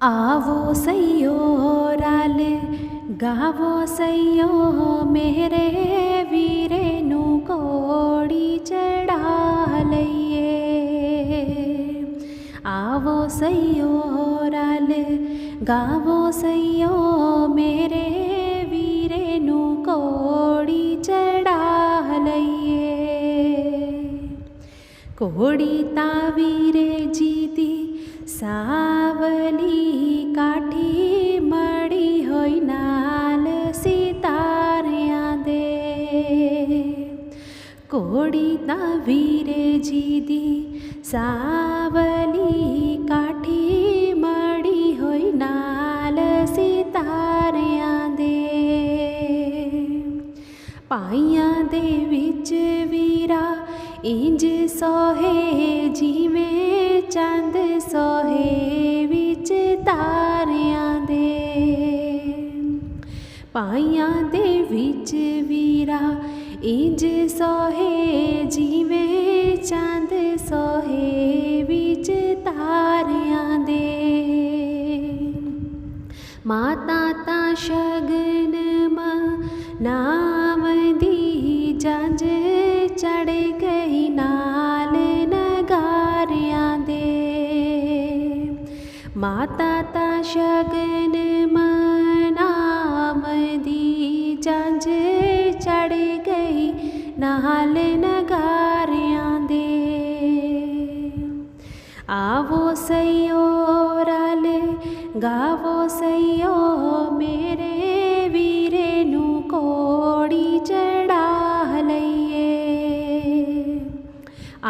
ਆਵੋ ਸਈਓ ਰਲ ਗਾਵੋ ਸਈਓ ਮੇਰੇ ਵੀਰੇ ਨੂੰ ਕੋੜੀ ਚੜਾ ਲਈਏ ਆਵੋ ਸਈਓ ਰਲ ਗਾਵੋ ਸਈਓ ਮੇਰੇ ਵੀਰੇ ਨੂੰ ਕੋੜੀ ਚੜਾ ਲਈਏ ਕੋੜੀ ਤਾਂ ਕੋੜੀ ਤਾਂ ਵੀਰੇ ਜੀ ਦੀ ਸਾਵਲੀ ਕਾਠੀ ਮੜੀ ਹੋਈ ਨਾਲ ਸਿਤਾਰਿਆਂ ਦੇ ਪਾਈਆਂ ਦੇ ਵਿੱਚ ਵੀਰਾ ਇੰਜ ਸੋਹੇ ਜਿਵੇਂ ਚੰਦ ਸੋਹੇ ਵਿੱਚ ਤਾਰਿਆਂ ਦੇ ਪਾਈਆਂ ਦੇ ਵਿੱਚ ਵੀਰਾ ਇੰਜ ਸੋਹੇ ਜਿਵੇਂ ਚੰਦ ਸੋਹੇ ਵਿੱਚ ਤਾਰਿਆਂ ਦੇ। ਮਾਤਾ ਤਾਂ ਸ਼ਗਨ ਨਾਮ ਦੀ ਜੰਜ ਚੜ ਗਈ ਨਾਲ ਨਗਾਰਿਆਂ ਦੇ। ਮਾਤਾ ਤਾਂ ਸ਼ਗਨ ਨਾਮ ਦੀ ਜੰਜ ਚੜ ਗਈ ਨਾਲ ਨਗਾਰਿਆਂ सैरल ग गाो सै मेरे वीरे नू कोडी चडालये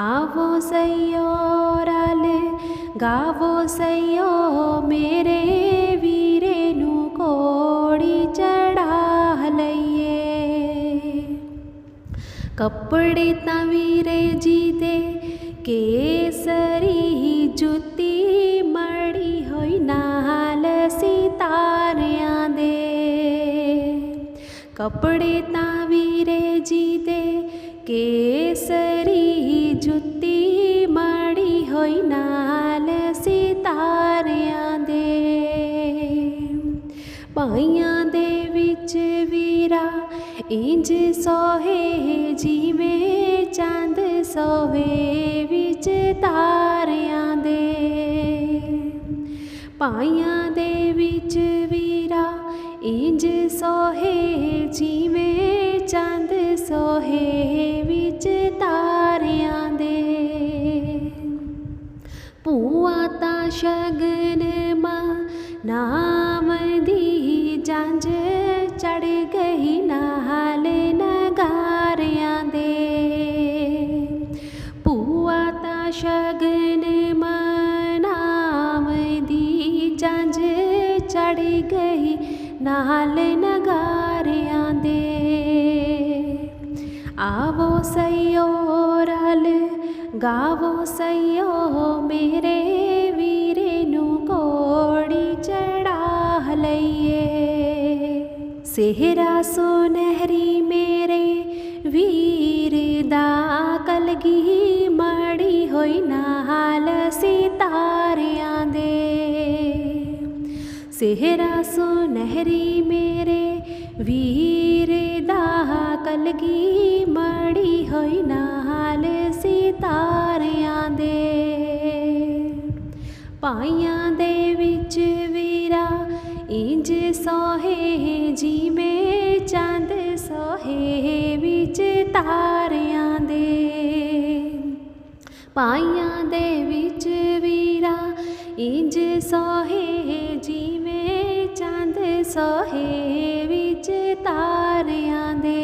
आवो सैरल गावो सैयो मेरे वीरे कोडी चडालये कपडे तवीरे जीते ਚੜਾ ਲਈਏ ਕੱਪੜੇ ਤਾਂ ਵੀਰੇ ਜੀ ਦੇ ਕੇਸਰੀ ਜੁੱਤੀ ਮੜੀ ਹੋਈ ਨਾਲ ਸਿਤਾਰਿਆਂ ਦੇ ਕੱਪੜੇ ਤਾਂ ਵੀਰੇ ਜੀ ਦੇ ਕੇਸਰੀ ਜੁੱਤੀ ਮੜੀ ਹੋਈ ਨਾਲ ਸਿਤਾਰਿਆਂ ਦੇ ਪਾਈਆਂ ਇੰਜ ਸੋਹੇ ਜਿਵੇਂ ਚੰਦ, ਸੋਹੇ ਵਿੱਚ ਤਾਰਿਆਂ ਦੇ। ਪਾਈਆਂ ਦੇ ਵਿੱਚ ਵੀਰਾ, ਇੰਜ ਸੋਹੇ ਜਿਵੇਂ ਚੰਦ, ਸੋਹੇ ਵਿੱਚ ਤਾਰਿਆਂ ਦੇ। ਭੂਆ ਤਾਂ ਸ਼ਗਨ ਮਾਂ ਨਾਮ ਦੀ ਚੜ ਗਈ ਨਾਲ ਨਗਾਰਿਆਂ ਦੇ। ਆਵੋ ਸਈਓ ਰਲ, ਗਾਵੋ ਸਈਓ ਮੇਰੇ ਵੀਰੇ ਨੂੰ ਕੋੜੀ ਚੜਾ ਲਈਏ। ਸਿਹਰਾ ਸੁਨਹਿਰੀ ਮੇਰੇ ਵੀਰ ਦਾ ਕਲਗੀ ਮੜੀ ਹੋਈ ਨਾਲ ਸਿਤਾਰਿਆਂ ਦੇ। ਸਿਹਰਾ ਸੁਨਹਿਰੀ ਮੇਰੇ, ਵੀਰ ਦਾ ਕਲਗੀ ਮੜੀ ਹੋਈ ਨਾਲ ਸਿਤਾਰਿਆਂ ਦੇ। ਪਾਈਆਂ ਦੇ ਵਿੱਚ ਵੀਰਾ ਇੰਜ ਸੋਹੇ, ਜਿਵੇਂ ਚੰਦ ਸੋਹੇ ਵਿੱਚ ਤਾਰਿਆਂ ਦੇ। ਪਾਈਆਂ ਦੇ ਵਿੱਚ ਵੀ इंज सोहे जी में च तारया मागनमी तारियां दे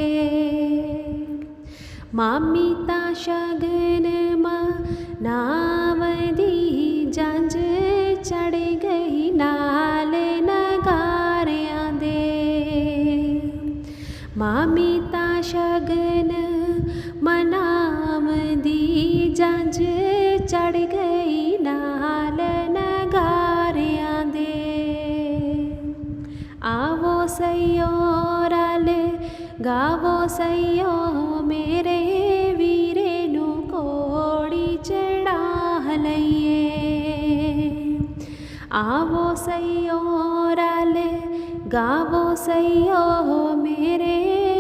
मामी ता शगन मा नाम दी जंज चढ़ गई नाल नगारियां दे मामी ता शगन मनाम दी जंज चढ़ गई गावो गामो सैरे वीरे चडाले आवो सैयो राले गावो गावोसै मेरे